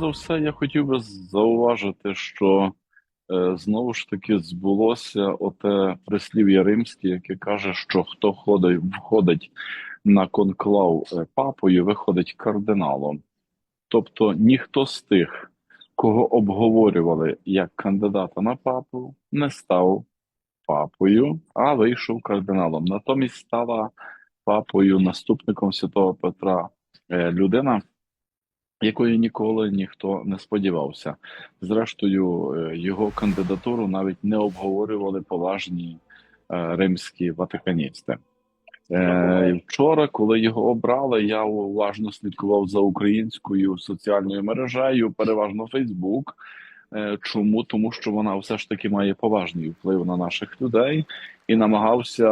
за все, я хотів би зауважити, що е, знову ж таки збулося оте прислів'я римське, яке каже, що хто ходить, входить на конклав е, папою, виходить кардиналом. Тобто ніхто з тих, кого обговорювали як кандидата на папу, не став папою, а вийшов кардиналом. Натомість стала папою, наступником святого Петра е, людина, якої ніколи ніхто не сподівався. Зрештою, е, його кандидатуру навіть не обговорювали поважні е, римські ватиканісти. Е, Вчора, коли його обрали, я уважно слідкував за українською соціальною мережею, переважно Фейсбук. Чому? Тому що вона все ж таки має поважний вплив на наших людей і намагався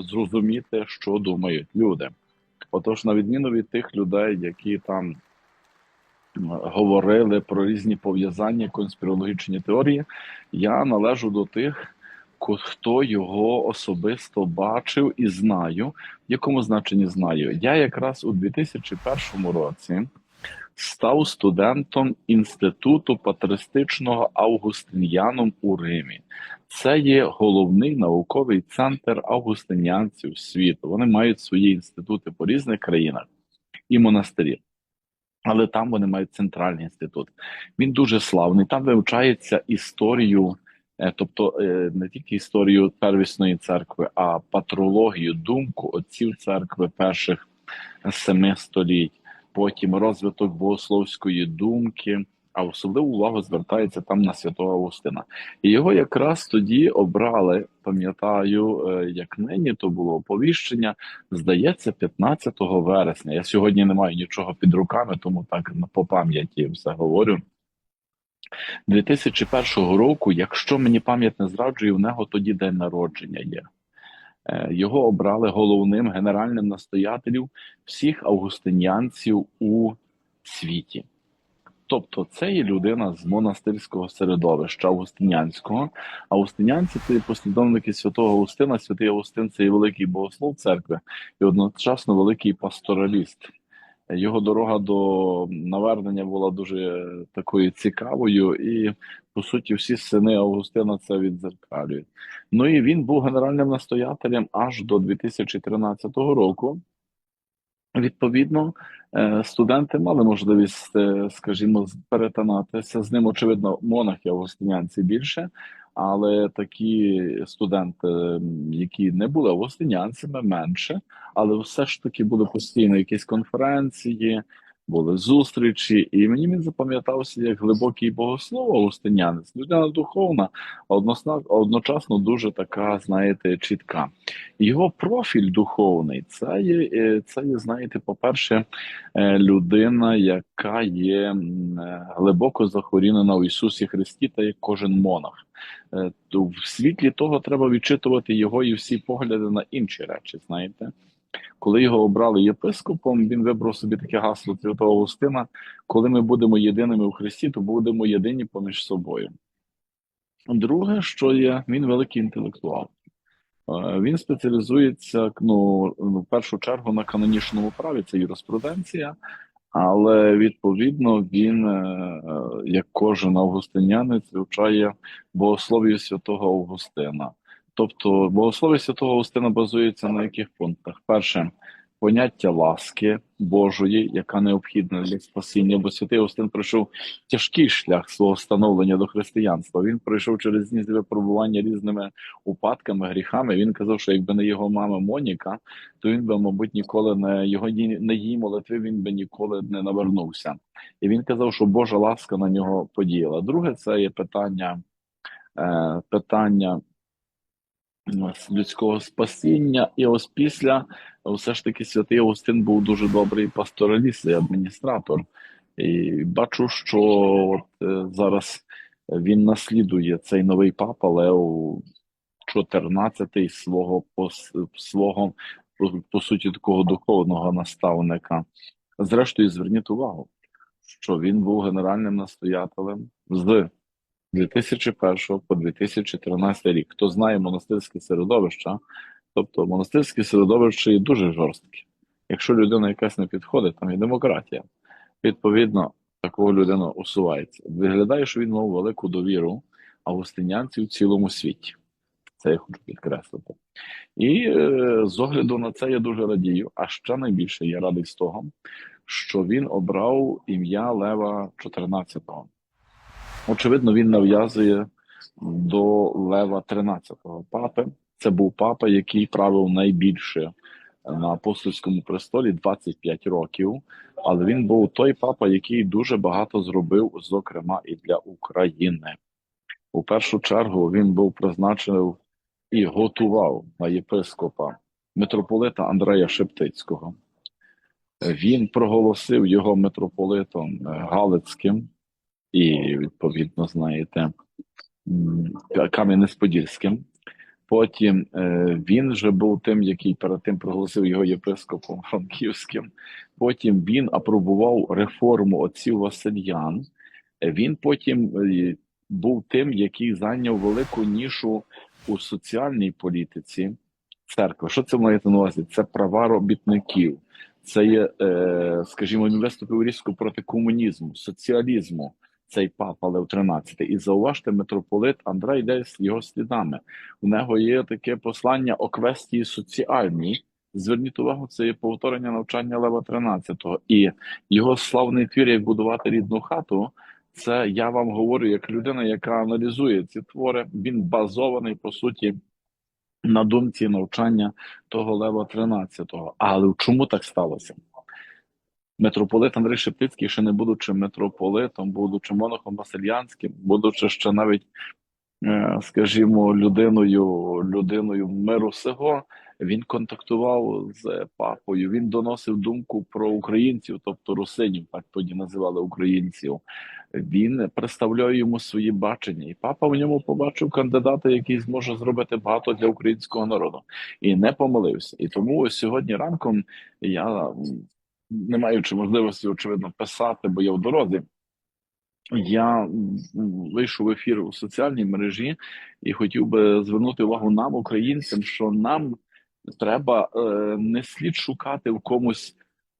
зрозуміти, що думають люди. Отож, на відміну від тих людей, які там говорили про різні пов'язання, конспірологічні теорії, я належу до тих, хто його особисто бачив і знаю. В якому значенні знаю? Я якраз у 2001 році став студентом інституту патристичного Августин'яном у Римі. Це є головний науковий центр августинянців світу. Вони мають свої інститути по різних країнах і монастирі. Але там вони мають центральний інститут. Він дуже славний. Там вивчається історію, е, тобто е, не тільки історію первісної церкви, а патрологію, думку отців церкви перших семи століть, потім розвиток богословської думки. А особливу увагу звертається там на святого Августина. І його якраз тоді обрали, пам'ятаю, е, як нині то було оповіщення, здається, 15 вересня. Я сьогодні не маю нічого під руками, тому так по пам'яті все говорю. 2001 року, якщо мені пам'ять не зраджує, в нього тоді день народження є. Е, Його обрали головним генеральним настоятелем всіх августинянців у світі. Тобто це є людина з монастирського середовища августинянського. Августинянці це послідовники святого Августина. Святий Августин це є великий богослов церкви і одночасно великий пастораліст. Його дорога до навернення була дуже такою цікавою, і по суті всі сини Августина це відзеркалюють. Ну і він був генеральним настоятелем аж до 2013 року. Відповідно, студенти мали можливість, е, скажімо, перетинатися з ним. Очевидно, монахи августинянці більше, але такі студенти, які не були августинянцями, менше, але все ж таки були постійно якісь конференції, були зустрічі, і мені він запам'ятався як глибокий богослов августинянець, людина духовна, а одночасно дуже така, знаєте, чітка. Його профіль духовний це є, е, це є, знаєте, по-перше, е, людина, яка є е, глибоко захворінена у Ісусі Христі, та як кожен монах. В світлі того треба відчитувати його і всі погляди на інші речі. Знаєте, коли його обрали єпископом, він вибрав собі таке гасло Святого Августина: коли ми будемо єдиними у Христі, то будемо єдині поміж собою. Друге, що є, він великий інтелектуал. Е, Він спеціалізується ну, в першу чергу на канонічному праві, це юриспруденція, але відповідно він, е, е, як кожен августинянець, вивчає богослов'я святого Августина. Тобто богослов'я святого Августина базується на яких пунктах? Перше, поняття ласки Божої, яка необхідна для спасіння, бо святий Августин пройшов тяжкий шлях свого становлення до християнства. Він пройшов через різні випробування різними упадками, гріхами. Він казав, що якби не його мама Моніка, то він би, мабуть, ніколи не його не її молитви, він би ніколи не навернувся. І він казав, що Божа ласка на нього подіяла. Друге, це є питання, е, питання людського спасіння. І ось після все ж таки святий Августин був дуже добрий пастораліст і адміністратор. І бачу, що от е, зараз він наслідує цей новий папа Лео 14 свого свого по, по суті такого духовного наставника. Зрештою, зверніть увагу, що він був генеральним настоятелем з 2001 по 2013 рік. Хто знає монастирське середовище, тобто монастирське середовище є дуже жорстке. Якщо людина якась не підходить, там є демократія. Відповідно, такого людина усувається. Виглядає, що він мав велику довіру августинянців в цілому світі. Це я хочу підкреслити. І е, з огляду на це я дуже радію. А ще найбільше я радий з того, що він обрав ім'я Лева 14-го. Очевидно, він нав'язує до Лева 13-го папи. Це був папа, який правив найбільше на апостольському престолі 25 років. Але він був той папа, який дуже багато зробив, зокрема, і для України. У першу чергу він був призначений і готував на єпископа митрополита Андрея Шептицького. Він проголосив його митрополитом Галицьким і, відповідно, знаєте, Кам'янець-Подільським. Потім е, він же був тим, який перед тим проголосив його єпископом Франківським. Потім він апробував реформу отців Васильян. Він потім е, був тим, який зайняв велику нішу у соціальній політиці церкви. Що це маєте на увазі? Це права робітників, це є, е, скажімо, він виступив різко проти комунізму, соціалізму. Цей папа Лев XIII. І зауважте, митрополит Андрей йде з його слідами. У нього є таке послання оквестії соціальній. Зверніть увагу, це є повторення навчання Лева XIII. І його славний твір, як будувати рідну хату. Це я вам говорю як людина, яка аналізує ці твори. Він базований по суті на думці навчання того Лева XIII. Але чому так сталося? Митрополит Андрій Шептицький, ще не будучи митрополитом, будучи монахом Васильянським, будучи ще навіть, е, скажімо, людиною, людиною миру сего, він контактував з папою. Він доносив думку про українців, тобто русинів, так тоді називали українців. Він представляє йому свої бачення, і папа в ньому побачив кандидата, який зможе зробити багато для українського народу, і не помилився. І тому сьогодні ранком я не маючи можливості, очевидно, писати, бо я в дорозі. Я вийшов в ефір у соціальній мережі і хотів би звернути увагу нам, українцям, що нам треба е, не слід шукати в комусь,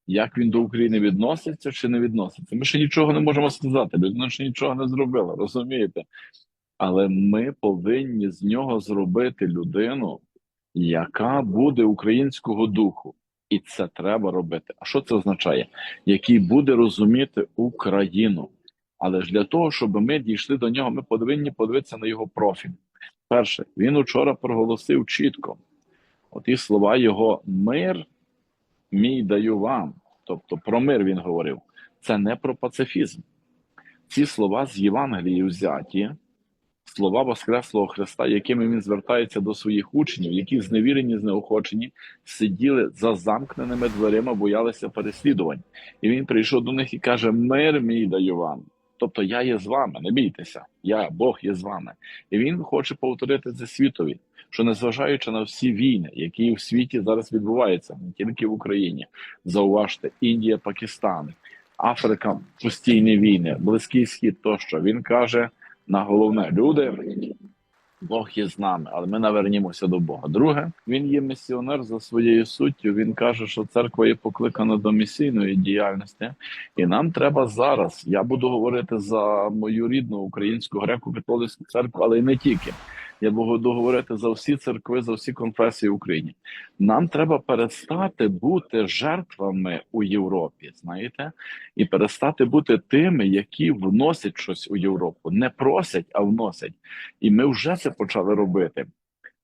як він до України відноситься чи не відноситься. Ми ще нічого не можемо сказати. Людина ще нічого не зробила, розумієте? Але ми повинні з нього зробити людину, яка буде українського духу. І це треба робити. А що це означає? Який буде розуміти Україну. Але ж для того, щоб ми дійшли до нього, ми повинні подивитися на його профіль. Перше, він учора проголосив чітко: оті слова його мир мій даю вам. Тобто про мир він говорив. Це не про пацифізм. Ці слова з Євангелії взяті, слова Воскреслого Христа, якими він звертається до своїх учнів, які зневірені, знеохочені, сиділи за замкненими дверима, боялися переслідувань. І він прийшов до них і каже: Мир мій даю вам. Тобто я є з вами, не бійтеся, я Бог є з вами. І він хоче повторити це світові, що незважаючи на всі війни, які в світі зараз відбуваються, не тільки в Україні, зауважте, Індія, Пакистан, Африка, постійні війни, Близький Схід тощо. Він каже на головне: люди, Бог є з нами, але ми навернімося до Бога. Друге, він є місіонер за своєю суттю. Він каже, що церква є покликана до місійної діяльності, і нам треба зараз. Я буду говорити за мою рідну українську греко-католицьку церкву, але й не тільки. Я буду говорити за всі церкви, за всі конфесії в Україні. Нам треба перестати бути жертвами у Європі, знаєте, і перестати бути тими, які вносять щось у Європу, не просять, а вносять. І ми вже це почали робити.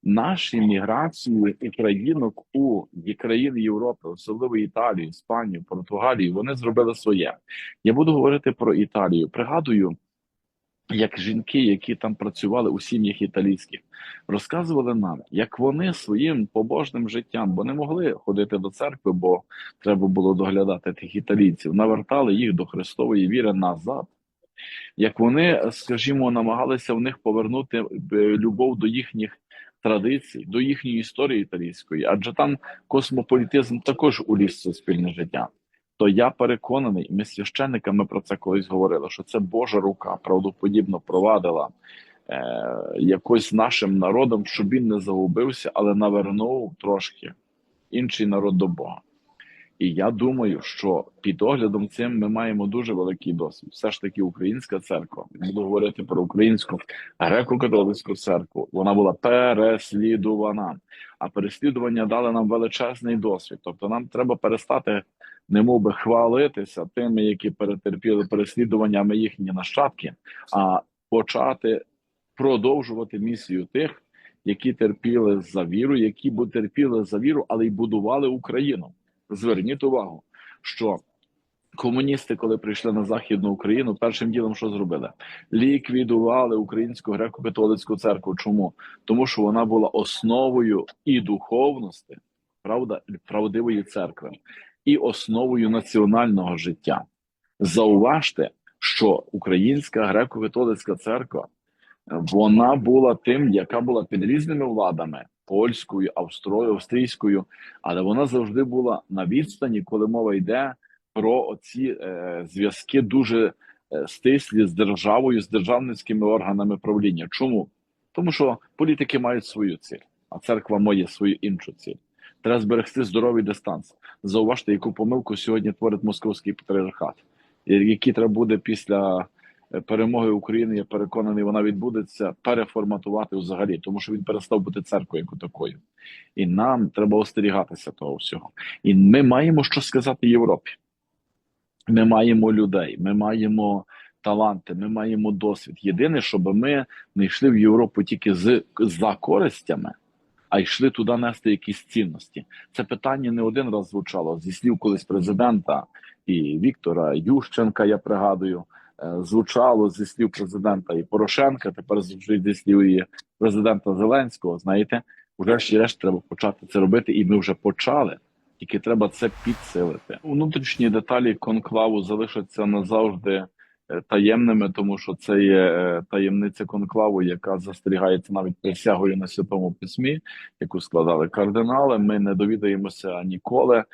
Наші міграції і країнок у країни Європи, особливо Італію, Іспанію, Португалію, вони зробили своє. Я буду говорити про Італію. Пригадую, як жінки, які там працювали у сім'ях італійських, розказували нам, як вони своїм побожним життям, бо не могли ходити до церкви, бо треба було доглядати тих італійців, навертали їх до Христової віри назад. Як вони, скажімо, намагалися в них повернути е, любов до їхніх традицій, до їхньої історії італійської, адже там космополітизм також уліз в суспільне життя. То я переконаний, ми з священниками про це колись говорили, що це Божа рука правдоподібно провадила е, якось нашим народом, щоб він не загубився, але навернув трошки інший народ до Бога. І я думаю, що під оглядом цим ми маємо дуже великий досвід. Все ж таки, українська церква, буду говорити про українську греко-католицьку церкву. Вона була переслідувана. А переслідування дали нам величезний досвід. Тобто, нам треба перестати, немов би хвалитися тими, які перетерпіли переслідування, а ми їхні нащадки, а почати продовжувати місію тих, які терпіли за віру, які терпіли за віру, але й будували Україну. Зверніть увагу, що комуністи, коли прийшли на західну Україну, першим ділом що зробили? Ліквідували українську греко-католицьку церкву. Чому? Тому що вона була основою і духовності, правда, правдивої церкви, і основою національного життя. Зауважте, що українська греко-католицька церква вона була тим, яка була під різними владами польською, австрою, австрійською, але вона завжди була на відстані, коли мова йде про оці е, зв'язки дуже е, стислі з державою, з державницькими органами правління. Чому? Тому що політики мають свою ціль, а церква має свою іншу ціль. Треба зберегти здоровий дистанс. Зауважте, яку помилку сьогодні творить московський патріархат, який треба буде після перемоги України, я переконаний, вона відбудеться переформатувати взагалі, тому що він перестав бути церквою як такою. І нам треба остерігатися того всього. І ми маємо що сказати Європі. Ми маємо людей, ми маємо таланти, ми маємо досвід. Єдине, щоб ми не йшли в Європу тільки з за користями, а йшли туди нести якісь цінності. Це питання не один раз звучало зі слів колись президента і Віктора Ющенка. Я пригадую, звучало зі слів президента і Порошенка. Тепер звучить зі слів і президента Зеленського. Знаєте, вже ж решт треба почати це робити, і ми вже почали. Тільки треба це підсилити. Внутрішні деталі конклаву залишаться назавжди е, таємними, тому що це є е, таємниця конклаву, яка застерігається навіть присягою на святому письмі, яку складали кардинали. Ми не довідаємося ніколи. Е,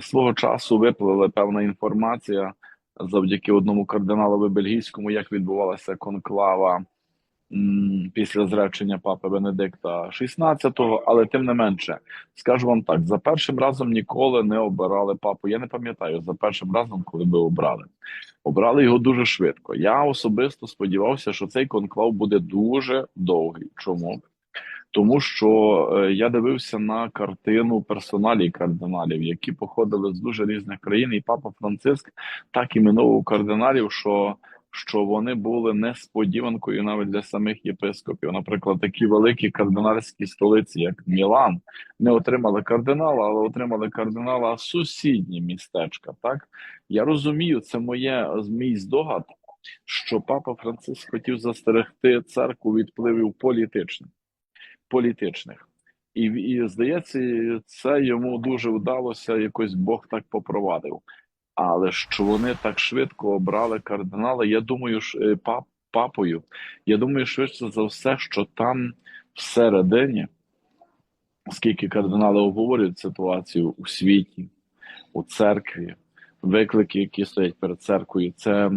Свого часу виплила певна інформація завдяки одному кардиналові бельгійському, як відбувалася конклава після зречення папи Бенедикта XVI, але тим не менше, скажу вам так: за першим разом ніколи не обирали папу. Я не пам'ятаю за першим разом, коли би обрали. Обрали його дуже швидко. Я особисто сподівався, що цей конклав буде дуже довгий. Чому? Тому що е, я дивився на картину персоналій кардиналів, які походили з дуже різних країн, і папа Франциск так іменував кардиналів, що що вони були несподіванкою навіть для самих єпископів. Наприклад, такі великі кардинальські столиці, як Мілан, не отримали кардинала, але отримали кардинала сусідні містечка. Так я розумію, це моє мій здогад, що папа Франциск хотів застерегти церкву від впливів політичних політичних. І, і здається, це йому дуже вдалося, якось Бог так попровадив. Але що вони так швидко обрали кардинала, я думаю, е, пап, папою, я думаю, швидше за все, що там всередині, оскільки кардинали обговорюють ситуацію у світі, у церкві, виклики, які стоять перед церквою, це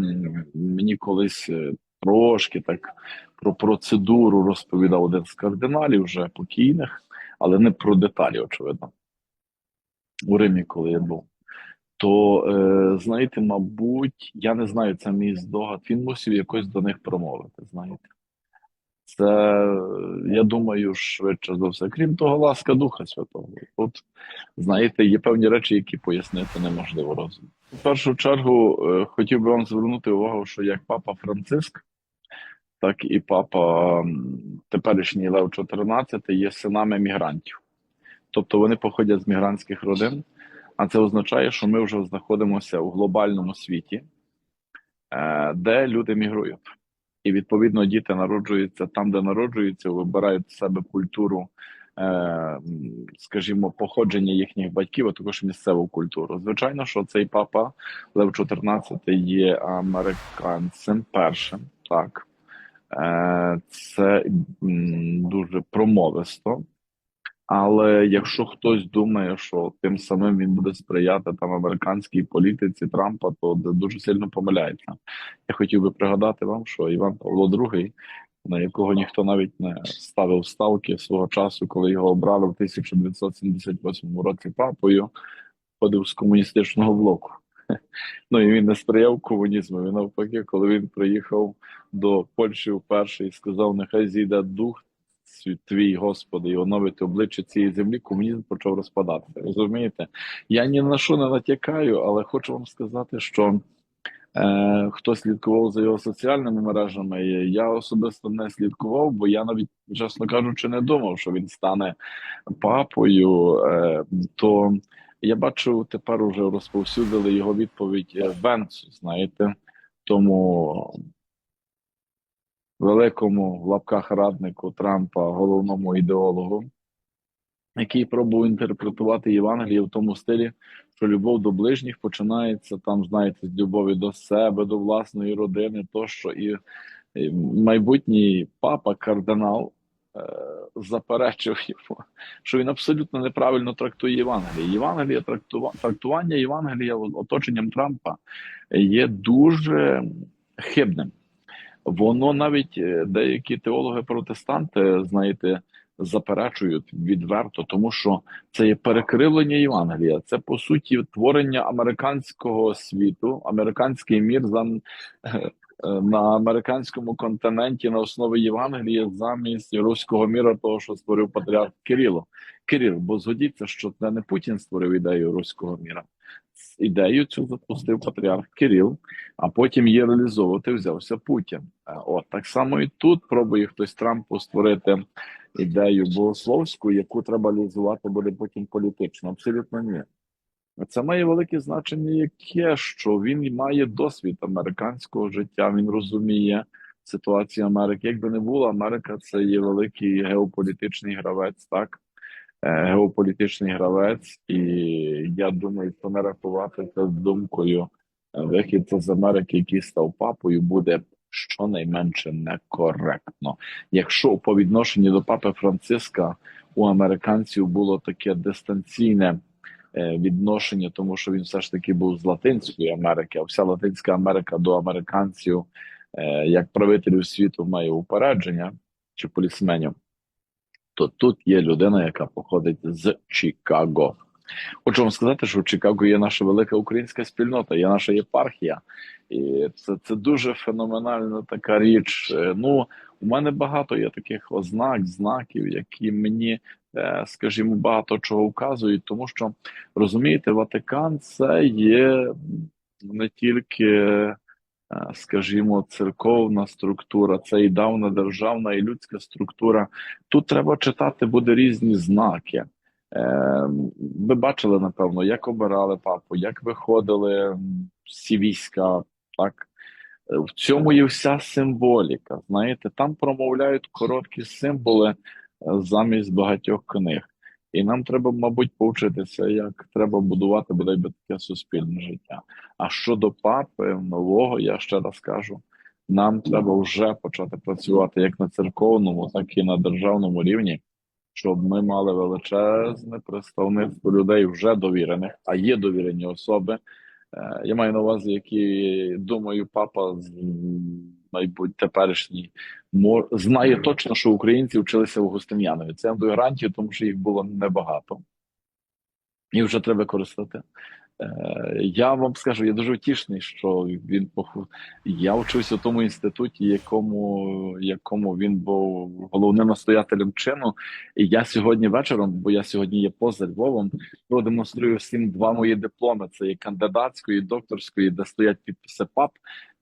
мені колись е, трошки так про процедуру розповідав один з кардиналів вже покійних, але не про деталі, очевидно. У Римі, коли я був. То, е, знаєте, мабуть, я не знаю, це мій здогад. Він мусив якось до них промовити. Знаєте, це я думаю, швидше за все. Крім того, ласка Духа Святого. Тут, знаєте, є певні речі, які пояснити неможливо розуму. В першу чергу е, хотів би вам звернути увагу, що як папа Франциск, так і папа теперішній Лев XIV є синами мігрантів. Тобто вони походять з мігрантських родин, а це означає, що ми вже знаходимося у глобальному світі, е, де люди мігрують. І відповідно діти народжуються там, де народжуються, вибирають в себе культуру, е, скажімо, походження їхніх батьків, а також місцеву культуру. Звичайно, що цей папа Лев XIV є американцем першим, так. Е, Це дуже промовисто. Але якщо хтось думає, що тим самим він буде сприяти там американській політиці Трампа, то дуже сильно помиляється. Я хотів би пригадати вам, що Іван Павло II, на якого ніхто навіть не ставив ставки свого часу, коли його обрали в 1978 році папою, ходив з комуністичного блоку. Ну і він не сприяв комунізму. Він навпаки, коли він приїхав до Польщі вперше і сказав: нехай зійде дух твій, Господи, і оновить обличчя цієї землі, комунізм почав розпадатися. Розумієте? Я ні на що не натякаю, але хочу вам сказати, що е, хто слідкував за його соціальними мережами, я особисто не слідкував, бо я навіть, чесно кажучи, не думав, що він стане папою. Е, то я бачу, тепер уже розповсюдили його відповідь е, Венцу, знаєте, тому великому в лапках раднику Трампа, головному ідеологу, який пробував інтерпретувати Євангеліє в тому стилі, що любов до ближніх починається там, знаєте, з любові до себе, до власної родини, тощо і майбутній папа, кардинал. Е, Заперечив йому, що він абсолютно неправильно трактує Євангеліє. Євангеліє трактува... трактування Євангелія оточенням Трампа є дуже хибним. Воно навіть е, деякі теологи-протестанти, знаєте, заперечують відверто, тому що це є перекривлення Євангелія. Це по суті творення американського світу, американський мір за е, на американському континенті на основі Євангелія замість руського міра, того що створив патріарх Кирило. Кирил, бо згодіться, що це не Путін створив ідею руського міра. Ідею цю запустив патріарх Кирил, а потім її реалізовувати взявся Путін. Е, От так само і тут пробує хтось Трампу створити ідею богословську, яку треба реалізувати буде потім політично. Абсолютно ні. Це має велике значення, яке що він має досвід американського життя. Він розуміє ситуацію Америки. Якби не було, Америка це є великий геополітичний гравець, так Е, геополітичний гравець, і я думаю, що не рахувати це з думкою е, вихід з Америки, який став папою, буде щонайменше некоректно. Якщо по відношенню до папи Франциска у американців було таке дистанційне відношення, тому що він все ж таки був з Латинської Америки, а вся Латинська Америка до американців, е, як правителів світу, має упередження чи полісменів то тут є людина, яка походить з Чикаго. Хочу вам сказати, що в Чикаго є наша велика українська спільнота, є наша єпархія, і це, це дуже феноменальна така річ. Е, Ну, у мене багато є таких ознак, знаків, які мені, е, скажімо, багато чого вказують, тому що розумієте, Ватикан це є не тільки е, скажімо, церковна структура, це і давна державна, і людська структура. Тут треба читати буде різні знаки. Е, Ви бачили, напевно, як обирали папу, як виходили всі війська, так? Е, В цьому є вся символіка. Знаєте, там промовляють короткі символи е, замість багатьох книг. І нам треба, мабуть, повчитися, як треба будувати бодай би таке суспільне життя. А щодо папи нового, я ще раз кажу: нам треба вже почати працювати як на церковному, так і на державному рівні, щоб ми мали величезне представництво людей вже довірених, а є довірені особи. Е, Я маю на увазі, які думаю, папа майбуть теперішній знає точно, що українці вчилися у Гостин'янові. Це я гарантію, тому що їх було небагато. І вже треба використати. Е, Я вам скажу, я дуже втішний, що він я вчився в тому інституті, якому, якому він був головним настоятелем чину. І я сьогодні вечором, бо я сьогодні є поза Львовом, продемонструю всім два мої дипломи: це і кандидатської, і докторської, де стоять підписи пап.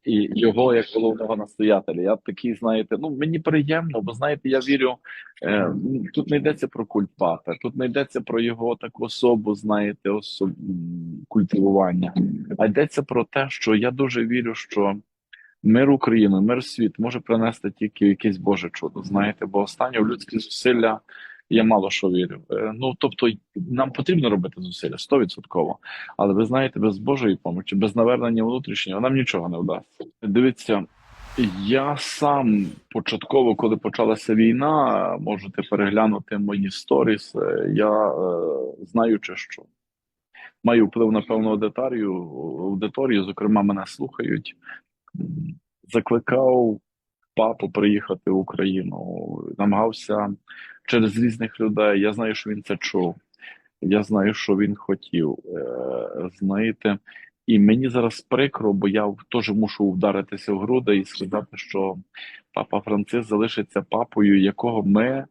І його як головного настоятеля. Я такий, знаєте, ну мені приємно, бо знаєте, я вірю. Е, тут не йдеться про культ папи, тут не йдеться про його таку особу, знаєте, особ... культивування, а йдеться про те, що я дуже вірю, що мир України, мир світ може принести тільки якесь Боже чудо. Знаєте, бо останнє людські зусилля я мало що вірю. Е, Ну тобто, нам потрібно робити зусилля стовідсотково. Але ви знаєте, без Божої помочі, без навернення внутрішнього нам нічого не вдасться. Дивіться, я сам початково, коли почалася війна, можете переглянути мої сторіс. е, Я е, знаючи, що маю вплив на певну аудиторію, аудиторію, зокрема, мене слухають. Закликав папу приїхати в Україну, намагався через різних людей. Я знаю, що він це чув. Я знаю, що він хотів. Е, знаєте, і мені зараз прикро, бо я теж мушу вдаритися в груди і сказати, що папа Франциск залишиться папою, якого ми е,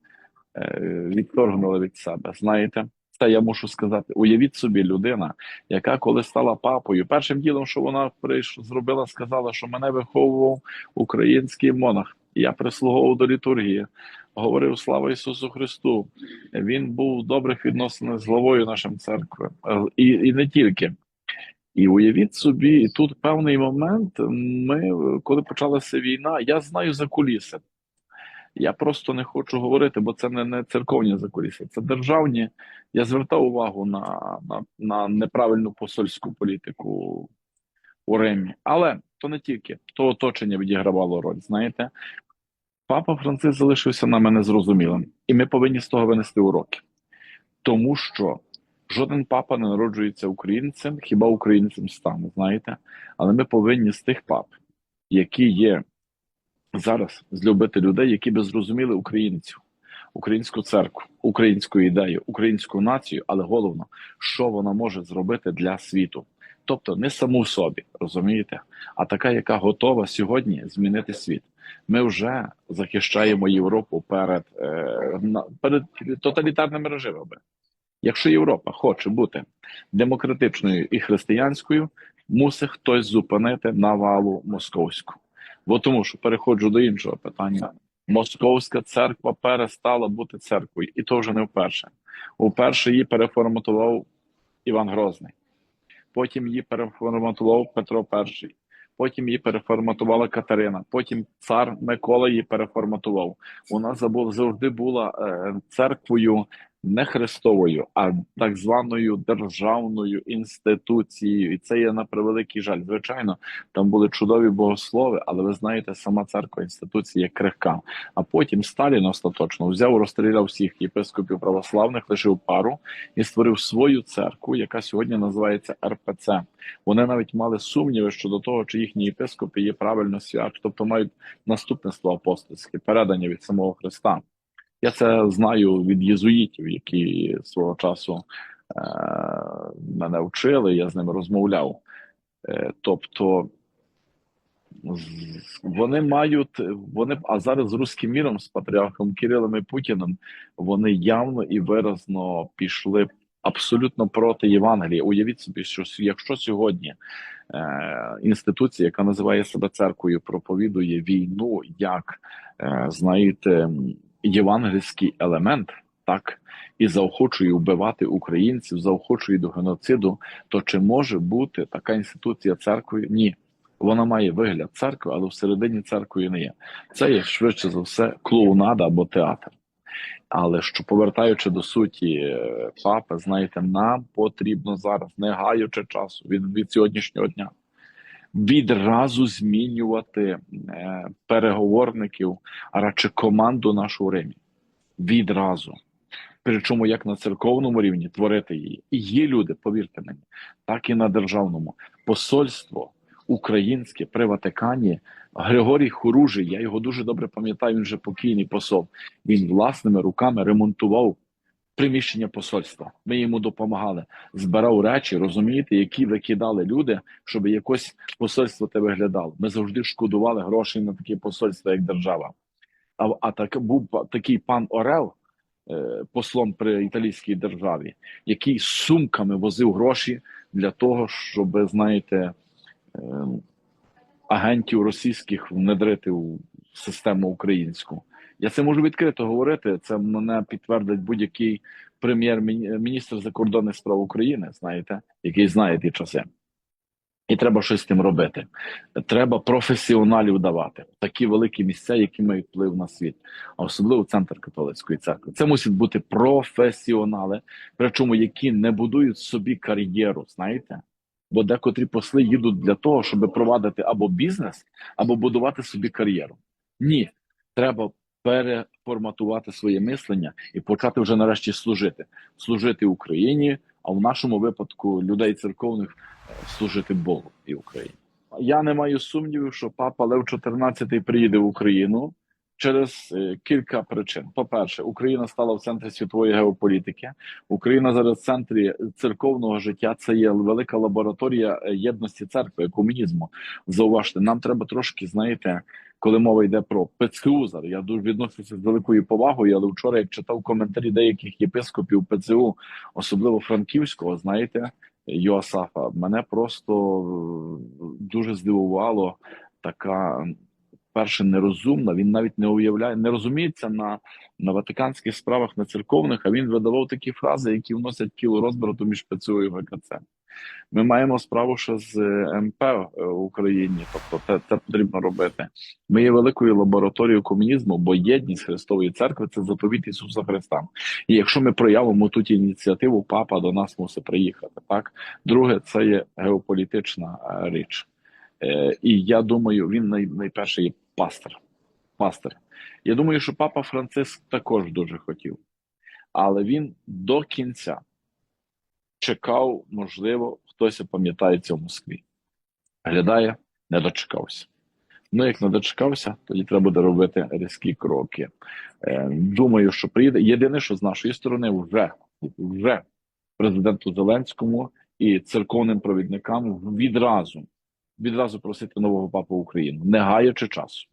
відторгнули від себе. Знаєте, це я мушу сказати. Уявіть собі, людина, яка коли стала папою, першим ділом, що вона прийш, зробила, сказала, що мене виховував український монах. Я прислуговував до літургії, говорив слава Ісусу Христу. Він був в добрих відносинах з главою нашим церкви, і, і не тільки. І уявіть собі, і тут певний момент. Ми, коли почалася війна, я знаю за куліси. Я просто не хочу говорити, бо це не, не церковні закуліси, це державні. Я звертав увагу на, на, на неправильну посольську політику у Римі. Але то не тільки то оточення відігравало роль. Знаєте, папа Франциск залишився на мене зрозумілим, і ми повинні з того винести уроки, тому що жоден папа не народжується українцем, хіба українцем стане, знаєте? Але ми повинні з тих пап, які є зараз, злюбити людей, які би зрозуміли українців, українську церкву, українську ідею, українську націю, але головно, що вона може зробити для світу. Тобто не саму собі, розумієте, а така, яка готова сьогодні змінити світ. Ми вже захищаємо Європу перед, е, перед тоталітарними режимами. Якщо Європа хоче бути демократичною і християнською, мусить хтось зупинити навалу московську. Бо тому що переходжу до іншого питання. Московська церква перестала бути церквою, і то вже не вперше. Уперше її переформатував Іван Грозний, потім її переформатував Петро І, потім її переформатувала Катерина, потім цар Микола її переформатував. Вона завжди була е, церквою не христовою, а так званою державною інституцією. І це є на превеликий жаль. Звичайно, там були чудові богослови, але ви знаєте, сама церква інституція крихка. А потім Сталін остаточно взяв, розстріляв всіх єпископів православних, лишив пару і створив свою церкву, яка сьогодні називається РПЦ. Вони навіть мали сумніви щодо того, чи їхні єпископи є правильно свят, тобто мають наступництво апостольське, передання від самого Христа. Я це знаю від єзуїтів, які свого часу е, мене вчили, я з ними розмовляв. Е, тобто вони мають, вони, а зараз з руським міром, з патріархом Кирилом і Путіним, вони явно і виразно пішли абсолютно проти Євангелія. Уявіть собі, що якщо сьогодні е, інституція, яка називає себе церквою, проповідує війну як, е, знаєте, євангельський елемент, так, і заохочує вбивати українців, заохочує до геноциду, то чи може бути така інституція церквою? Ні. Вона має вигляд церкви, але всередині церкви не є. Це є швидше за все клоунада або театр. Але що повертаючи до суті е, папи, знаєте, нам потрібно зараз, не гаючи часу від, від сьогоднішнього дня, відразу змінювати е, переговорників, а радше команду нашу Римі. Відразу. Причому як на церковному рівні творити її. І є люди, повірте мені, так і на державному. Посольство українське при Ватикані. Григорій Хоружий, я його дуже добре пам'ятаю, він вже покійний посол. Він власними руками ремонтував приміщення посольства. Ми йому допомагали, збирав речі, розумієте, які викидали люди, щоб якось посольство те виглядало. Ми завжди шкодували грошей на таке посольство, як держава. А, а так був такий пан Орел, е, послом при італійській державі, який сумками возив гроші для того, щоб, знаєте, е, агентів російських внедрити в систему українську. Я це можу відкрито говорити. Це мене підтвердить будь-який прем'єр-міністр закордонних справ України, знаєте, який знає ті часи. І треба щось з тим робити. Треба професіоналів давати такі великі місця, які мають вплив на світ, а особливо центр католицької церкви. Це мусять бути професіонали, причому які не будують собі кар'єру, знаєте. Бо декотрі посли їдуть для того, щоб провадити або бізнес, або будувати собі кар'єру. Ні, треба переформатувати своє мислення і почати вже нарешті служити, служити Україні, а в нашому випадку людей церковних е, служити Богу і Україні. Я не маю сумнівів, що папа Лев 14 приїде в Україну через е, кілька причин. По-перше, Україна стала в центрі світової геополітики. Україна зараз в центрі церковного життя. Це є велика лабораторія е, єдності церкви, комунізму. Зауважте, нам треба трошки, знаєте, коли мова йде про ПЦУ, зараз я дуже відношуся з великою повагою, але вчора, як читав коментарі деяких єпископів ПЦУ, особливо франківського, знаєте, Йоасафа, мене просто е, дуже здивувало така. Перше нерозумна, він навіть не уявляє, не розуміється на, на ватиканських справах, на церковних, а він видавав такі фрази, які вносять кіло розбрату між ПЦУ і ВКЦ. Ми маємо справу ще з е, МП в Україні, тобто це, це потрібно робити. Ми є великою лабораторією комунізму, бо єдність Христової церкви це заповіт Ісуса Христа. І якщо ми проявимо тут ініціативу, папа до нас мусить приїхати. Так, друге, це є геополітична е, річ. Е, і я думаю, він найперше є пастор. Пастор. Я думаю, що папа Франциск також дуже хотів, але він до кінця чекав, можливо, хтось пам'ятається в Москві. Глядає, не дочекався. Ну, як не дочекався, тоді треба буде робити різкі кроки. Е, думаю, що приїде. Єдине, що з нашої сторони, вже, вже президенту Зеленському і церковним провідникам відразу, відразу просити нового папу Україну, не гаючи часу.